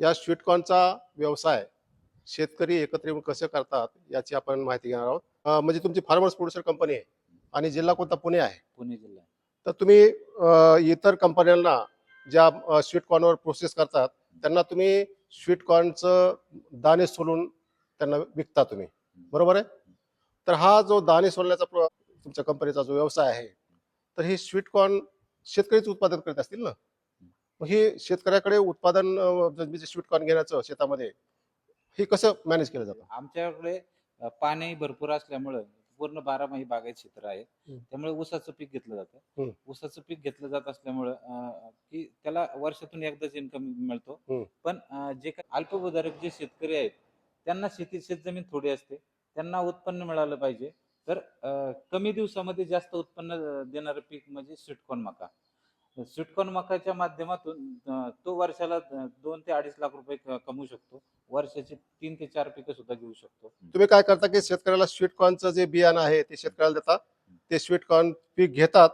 या स्वीटकॉर्नचा व्यवसाय शेतकरी एकत्र येऊन कसे करतात याची आपण माहिती घेणार आहोत. म्हणजे तुमची फार्मर्स प्रोड्युसर कंपनी आहे आणि जिल्हा कोणता? पुणे आहे. पुणे जिल्हा तर तुम्ही इतर कंपन्यांना ज्या स्वीटकॉर्नवर प्रोसेस करतात त्यांना तुम्ही स्वीटकॉर्नचं दाणे सोलून त्यांना विकता तुम्ही. बरोबर आहे? तर हा जो दाणे सोलण्याचा प्र- तुमच्या कंपनीचा जो व्यवसाय आहे तर हे स्वीटकॉर्न शेतकरीच उत्पादन करीत असतील ना? हे शेतकऱ्याकडे उत्पादन अं, म्हणजे स्वीटकॉर्न घेण्याचं शेतामध्ये हे कसं मॅनेज केलं जातं? आमच्याकडे पाणी भरपूर असल्यामुळं पूर्ण बारामाही बागायत क्षेत्र आहे. त्यामुळे ऊसाचं पीक घेतलं जातं. ऊसाचं पीक घेतलं जात असल्यामुळं की त्याला वर्षातून एकदाच इन्कम मिळतो. पण जे काही अल्पभूधारक जे शेतकरी आहेत त्यांना शेती शेतजमीन थोडी असते. त्यांना उत्पन्न मिळालं पाहिजे. तर कमी दिवसामध्ये जास्त उत्पन्न देणारं पीक म्हणजे स्वीटकॉर्न मका. स्वीटकॉर्न मकाच्या माध्यमातून तो वर्षाला दोन ते अडीच लाख रुपये कमवू शकतो. वर्षाचे तीन ते चार पिकं सुद्धा घेऊ शकतो. तुम्ही काय करता की शेतकऱ्याला स्वीटकॉर्नचं जे बियाणं आहे ते शेतकऱ्याला देता. ते स्वीटकॉर्न पीक घेतात.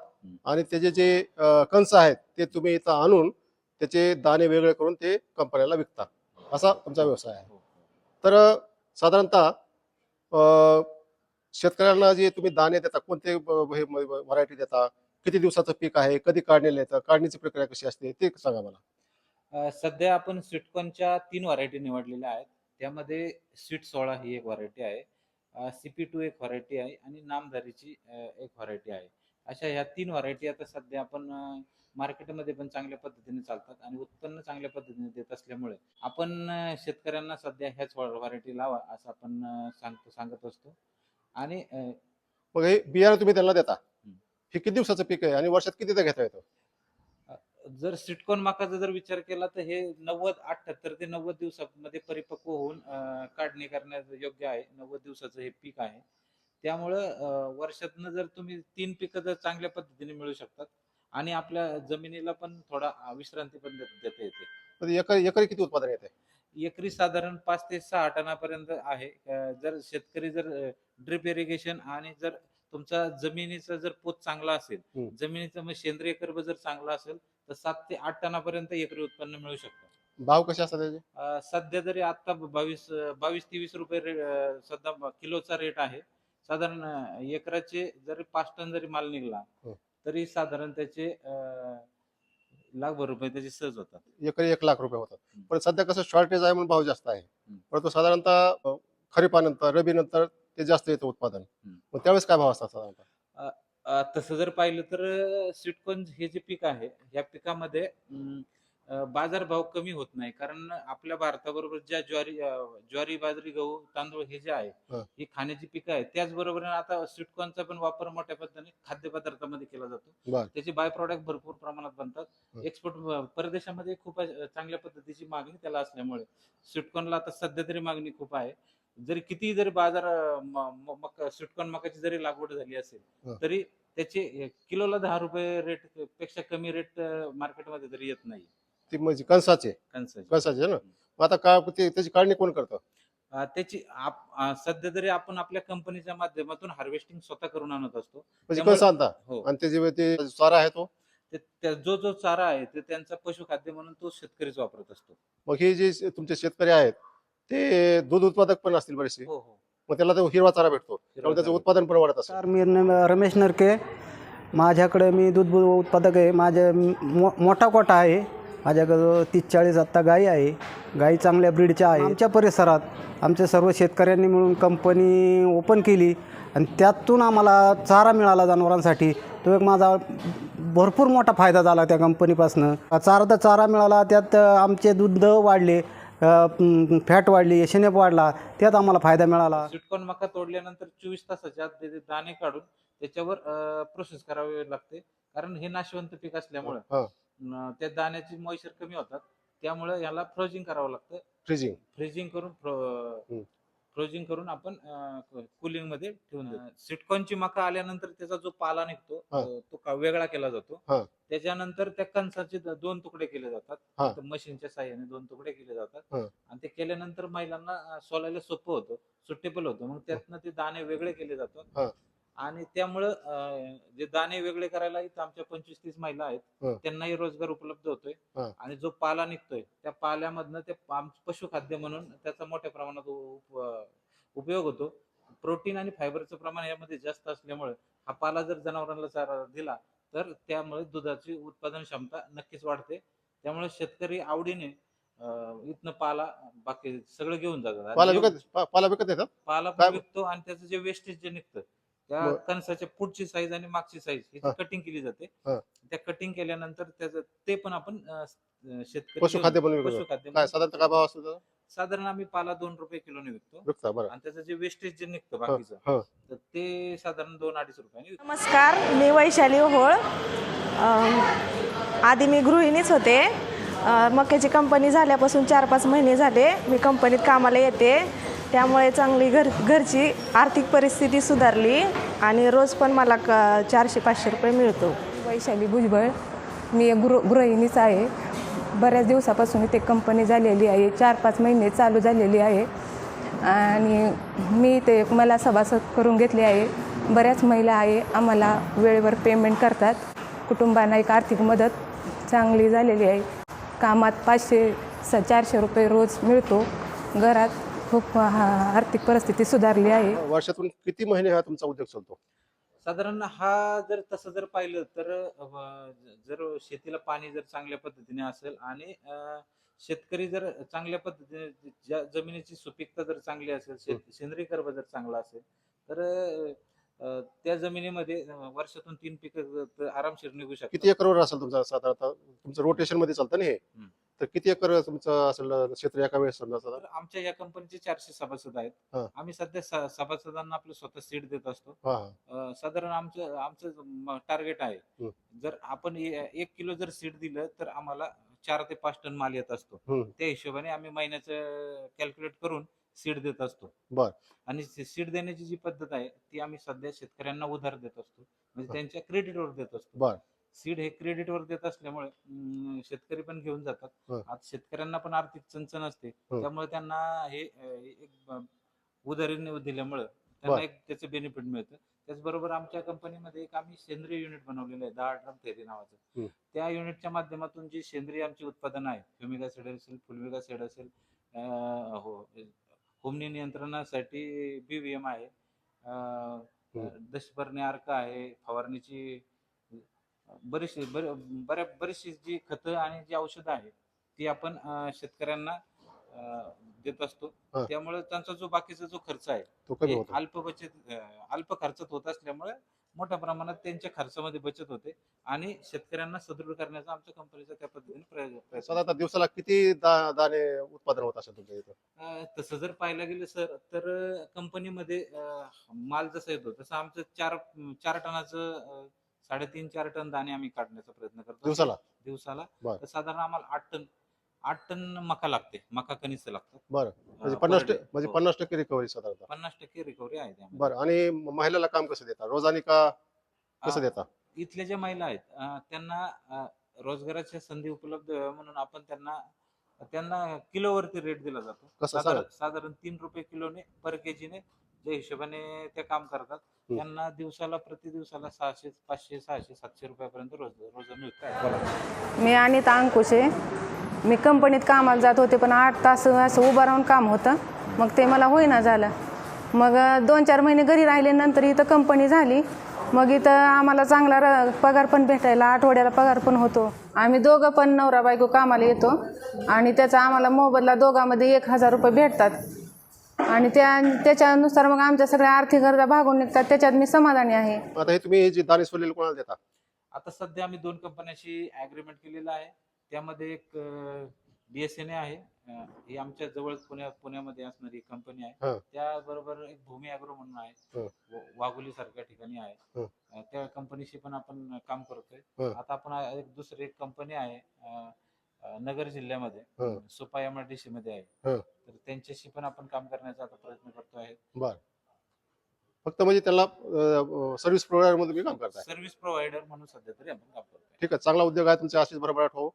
आणि त्याचे जे अं, कणस आहेत ते तुम्ही इथं आणून त्याचे दाणे वेगळे करून ते कंपन्याला विकता. असा तुमचा व्यवसाय आहे. तर साधारणतः शेतकऱ्यांना जे तुम्ही दाणे देता कोणते व्हरायटी देता? किती दिवसाचं पीक आहे कधी काढलेलं येतं काढण्याची प्रक्रिया कशी असते ते सांगा मला. अ, सध्या आपण स्वीटकॉर्नच्या तीन व्हरायटी निवडलेल्या आहेत. त्यामध्ये स्वीट सोळा ही एक व्हरायटी आहे सीपी टू एक व्हरायटी आहे आणि नामधारीची अ, एक व्हरायटी आहे. अशा ह्या तीन व्हरायटी आता सध्या आपण मार्केटमध्ये पण चांगल्या पद्धतीने चालतात आणि उत्पन्न चांगल्या पद्धतीने देत असल्यामुळे आपण अ, शेतकऱ्यांना सध्या ह्याच व्हरायटी लावा असं आपण अ, सांगतो सांगत असतो. आणि अ, मग हे बियाणं तुम्ही त्यांना देता. हे किती दिवसाचं पीक आहे आणि वर्षात कितीदा घेता येतं? जर सिटकॉन मकाचा जर विचार केला तर हे नव्वद अठ्ठ्याहत्तर ते नव्वद दिवसामध्ये परिपक्व होऊन काढणी करण्यास योग्य आहे. नव्वद दिवसाचं हे पीक आहे. त्यामुळं वर्षातनं जर तुम्ही तीन पिकं जर चांगल्या पद्धतीने मिळू शकतात आणि आपल्या जमिनीला पण थोडा विश्रांती पण देत- येते. तर एकरी एकरी किती उत्पादन येते? एकरी साधारण पाच ते सहा टनापर्यंत आहे. जर शेतकरी जर ड्रिप इरिगेशन आणि जर तुमचा जमिनीचा जर पोत चांगला असेल. जमिनीचा मग सेंद्रिय कर्ब जर चांगला असेल तर सात ते आठ टनापर्यंत एकरी उत्पन्न मिळू शकतं. भाव कसे असतात त्याचे? अं, सध्या जरी आता बावीस बावीस तेवीस रुपये रे- अं, सध्या किलोचा रेट आहे. साधारण अं, एकराचे जरी पाच टन जरी माल निघला हो. तरी साधारण त्याचे अं, लाखभर रुपये त्याचे सहज होतात. एकरी एक लाख रुपये होतात. पण सध्या कसं शॉर्टेज आहे म्हणून भाव जास्त आहे. परंतु साधारणतः अ, खरीपानंतर रबीनंतर ते जास्त येतं उत्पादन. मग त्यावेळेस काय भाव असतात साधारणतः तसं जर पाहिलं तर स्वीटकॉर्न हे जे पीक आहे या पिकामध्ये बाजारभाव कमी होत नाही कारण आपल्या भारताबरोबर ज्या ज्वारी ज्वारी बाजरी गहू तांदूळ हे जे आहे हं. खाण्याची पिकं आहेत त्याचबरोबर आता स्वीटकॉर्नचा पण वापर मोठ्या पद्धतीने खाद्यपदार्थामध्ये केला जातो. त्याचे बाय प्रॉडक्ट भरपूर प्रमाणात बनतात. एक्सपोर्ट परदेशामध्ये खूप चांगल्या पद्धतीची मागणी त्याला असल्यामुळे स्वीटकॉर्नला आता सध्या तरी मागणी खूप आहे जरी किती जरी बाजार स्वीटकॉर्न मकाची जरी लागवड झाली असेल. तरी त्याचे किलोला दहा रुपये रेटपेक्षा कमी रेट मार्केटमध्ये तरी येत नाही. ती म्हणजे कणसाचे. कणसाची. ना? मग आता ते त्याची काढणी कोण करतं? त्याची सध्या तरी आपण आपल्या कंपनीच्या माध्यमातून हार्वेस्टिंग स्वतः करून आणत असतो. म्हणजे आणता? हो. आणि त्याचे चारा आहे तो? जो जो चारा आहे ते त्यांचा पशुखाद्य म्हणून तो शेतकरीच वापरत असतो. मग हे जे तुमचे शेतकरी आहेत ते दूध उत्पादक पण असतील बरेचसे. हो हो. मग त्याला तो हिरवा चारा भेटतो. त्यामुळे त्याचं. उत्पादन पण वाढत असेल. नमस्कार मी न- रमेश नरके. माझ्याकडे मी दूध उत्पादक आहे. माझ्या मो मोठा कोटा आहे. माझ्याकडं तीस चाळीस आत्ता गाई आहे. गाई चांगल्या ब्रीडच्या आहे आमच्या परिसरात आमच्या सर्व शेतकऱ्यांनी मिळून कंपनी ओपन केली आणि त्यातून आम्हाला चारा मिळाला जनावरांसाठी. तो एक माझा भरपूर मोठा फायदा झाला त्या कंपनीपासून. चारा तर चारा मिळाला त्यात आमचे दूध वाढले. फॅट वाढली एशनेप वाढला त्यात आम्हाला फायदा मिळाला. स्वीटकॉर्न मका तोडल्यानंतर चोवीस तासाच्या आत त्याचे दाणे काढून त्याच्यावर प्रोसेस करावी लागते. कारण हे नाशवंत पीक असल्यामुळे हा. त्या दाण्याची मॉइश्चर कमी होतात. त्यामुळे याला फ्रोजिंग करावं लागतं. फ्रीजिंग फ्रीजिंग करून. फ्रोजिंग करून आपण कुलिंगमध्ये ठेवून देतो सिटकॉनची मका आल्यानंतर त्याचा जो पाला निघतो तो का- वेगळा केला जातो हा. त्याच्यानंतर त्या कणसाचे दोन तुकडे केले. जातात मशीनच्या साह्याने दोन तुकडे केले जातात. आणि ते केल्यानंतर महिलांना सोलायला सोपं होतं सुटेबल होतं मग त्यातनं ते दाणे वेगळे केले. जातात आणि त्यामुळं जे दाणे वेगळे करायला इथं आमच्या पंचवीस तीस महिला आहेत हं. त्यांनाही रोजगार उपलब्ध होतोय. हं. आणि जो पाला निघतोय त्या पाल्यामधनं ते आम- पशुखाद्य म्हणून त्याचा मोठ्या प्रमाणात उ- उप- उपयोग होतो. प्रोटीन आणि फायबरचं प्रमाण यामध्ये जास्त असल्यामुळे हा पाला जर जनावरांना चारा दिला तर त्यामुळे दुधाची उत्पादन क्षमता नक्कीच वाढते. त्यामुळे शेतकरी आवडीने अं, इथनं पाला बाकी सगळं घेऊन जातात. पाला विकत पा- पाला विकत येतात? पाला काय- पण विकतो आणि त्याचं जे वेस्टेज जे निघतं त्या बरं. कणसाच्या पुढची साईज आणि मागची साईज हा. ह्याची कटिंग केली जाते हा. त्या कटिंग केल्यानंतर त्याचं ते पण आपण अं, शेतकरी पशुखाद्य घेऊन- पण विकत पशुखाद्य काय म्हणून साधारणतः काय भाव असतो त्याचा? साधारण आम्ही पाला दोन रुपये किलोने विकतो विकता बरं आणि त्याचं जे वेस्टेज जे निघतं हा. बाकीचं तर ते साधारण दोन अडीच रुपयाने विकतो. नमस्कार मी वैशाली ओहोळ अम, आधी मी गृहिणीच होते अ, मक्याची कंपनी झाल्यापासून चार पाच महिने झाले मी कंपनीत कामाला येते त्यामुळे चांगली घर घरची आर्थिक परिस्थिती सुधारली आणि रोज पण मला क चारशे पाचशे रुपये मिळतो. वैशाली भुजबळ मी एक गृह गृहिणीच आहे. बऱ्याच दिवसापासून इथे कंपनी झालेली आहे. चार पाच महिने चालू झालेली आहे. आणि मी ते मला सभासद करून घेतले आहे. बऱ्याच महिला आहे. आम्हाला वेळेवर पेमेंट करतात. कुटुंबांना एक आर्थिक मदत चांगली झालेली आहे. कामात पाचशे स चारशे रुपये रोज मिळतो. घरात खूप हा आर्थिक परिस्थिती सुधारली आहे. वर्षातून किती महिने हा तुमचा उद्योग चालतो? साधारण हा जर तसं जर पाहिलं तर जर शेतीला पाणी जर चांगल्या पद्धतीने असेल आणि शेतकरी जर चांगल्या पद्धतीने ज्या जमिनीची सुपीकता जर चांगली असेल सेंद्रिय कर्ब जर चांगला असेल तर त्या जमिनीमध्ये वर्षातून तीन पिकं आरामशीर निघू शकतात. किती एकरवर असेल तुमचा? साधारणतः तुमचं रोटेशनमध्ये चालतं ना हे. तर किती एकर तुमचं असेल क्षेत्र एका वेळेस समजा तर आमच्या या कंपनीचे चारशे सभासद आहेत हा. आम्ही सध्या स- सभासदांना आपलं स्वतः सीट देत असतो हा हा अं, साधारण आमचं आमचं टार्गेट आहे. जर आपण ए- एक किलो जर सीड दिलं तर आम्हाला चार ते पाच टन माल येत असतो हम्म. त्या हिशोबाने आम्ही महिन्याचं कॅल्क्युलेट करून सीड देत असतो बर. आणि सीड देण्याची जी पद्धत आहे ती आम्ही सध्या शेतकऱ्यांना उधार देत असतो म्हणजे हा. त्यांच्या क्रेडिटवर देत असतो बर. सीड हे क्रेडिटवर देत असल्यामुळे अं, शेतकरी पण घेऊन जातात हा. आता शेतकऱ्यांना पण आर्थिक चणचण असते त्यामुळे त्यांना हे अं, एक उधारीने दिल्यामुळं त्यांना बर. एक त्याचं बेनिफिट मिळतं त्याचबरोबर आमच्या कंपनीमध्ये एक आम्ही सेंद्रिय युनिट बनवलेलं आहे दहा ड्रम थेरी नावाचं हम्म. त्या युनिटच्या माध्यमातून जी सेंद्रिय आमची उत्पादनं आहे फ्युमिगा सेड असेल फुलविगा सेड असेल अं, हो हुमणी नियंत्रणासाठी बीव्हीएम आहे अं, दशपर्णी अर्क आहे फवारणीची बरीचशी बरे- बऱ्या बरीचशी जी खतं आणि जी औषधं आहे ती आपण अं, शेतकऱ्यांना अं, देत असतो. हा. त्यामुळे त्यांचा जो बाकीचा जो खर्च आहे तो कमी ते होतो. अल्प बचत अं, अल्प खर्चात होत असल्यामुळे मोठ्या प्रमाणात त्यांच्या खर्चामध्ये बचत होते आणि शेतकऱ्यांना सदृढ करण्याचा आमच्या कंपनीचा त्या पद्धतीने प्रयत्न प्रयत्न साधारणतः दिवसाला किती दा- दाणे उत्पादन होत असेल तुमच्या इथं? अं, तसं जर पाहायला गेलं सर तर कंपनीमध्ये माल जसा येतो तसं आमचं चार चार टनाचं अं, साडेतीन चार टन दाणे आम्ही काढण्याचा प्रयत्न करतो. दिवसाला? दिवसाला? बरं. तर साधारण आम्हाला आठ टन आठ टन मका लागते. मका कनिस लागतात. बरं. म्हणजे अं, पन्नास per टक्के day. म्हणजे हो. पन्नास टक्के रिकव्हरी साधारणतः. पन्नास टक्के रिकव्हरी आहे त्यामध्ये. बरं. आणि महिलाला काम कसं देता? रोजानी का कसं अं, देता? इथल्या ज्या महिला आहेत अं, त्यांना अं, रोजगाराच्या संधी उपलब्ध व्हाव्या म्हणून आपण त्यांना त्यांना किलोवरती रेट दिला जातो. कसं? साधारण साधारण तीन रुपये किलोने पर केजीने ज्या हिशोबाने ते काम करतात. त्यांना दिवसाला प्रति दिवसाला सहाशे पाचशे सहाशे सातशे रुपयापर्यंत रोज रोज मी अनिता अंकुशे मी कंपनीत कामाला जात होते पण आठ तास असं उभं राहून काम होतं. मग ते मला होईना झालं. मग दोन चार महिने घरी राहिले नंतर इथं कंपनी झाली. मग इथं आम्हाला चांगला र पगार पण भेटायला आठवड्याला पगार पण होतो. आम्ही दोघं पण नवरा बायको कामाला येतो. आणि त्याचा आम्हाला मोबदला दोघांमध्ये एक हजार रुपये भेटतात. आणि त्या त्याच्यानुसार मग आमच्या सगळ्या आर्थिक गरजा भागून निघतात त्याच्यात मी समाधानी आहे. आता हे तुम्ही जे दाणे सोडलेले कोणाला देता? आता सध्या आम्ही दोन कंपन्याशी अग्रीमेंट केलेलं आहे. त्यामध्ये एक बीएसएनए आहे. अं, ही आमच्या जवळ पुण्या पुण्यामध्ये असणारी कंपनी हा. आहे. त्याबरोबर एक भूमी अॅग्रो म्हणून आहे. हा. व- वाघोली सारख्या ठिकाणी आहे. हा. अं, त्या कंपनीशी पण आपण काम करतोय. हा. आता आपण एक दुसरी एक कंपनी आहे. अं, नगर जिल्ह्यामध्ये हा. सुपा एमआरडीसी मध्ये आहे. हा. तर त्यांच्याशी पण आपण काम करण्याचा आता प्रयत्न करतो आहे. बर. फक्त म्हणजे त्याला सर्व्हिस प्रोव्हायडरमध्ये तुम्ही काम करताय. सर्व्हिस प्रोव्हायडर म्हणून सध्या तरी आपण काम करतोय. ठीक आहे चांगला उद्योग आहे तुमच्या आशिष बरोबर हो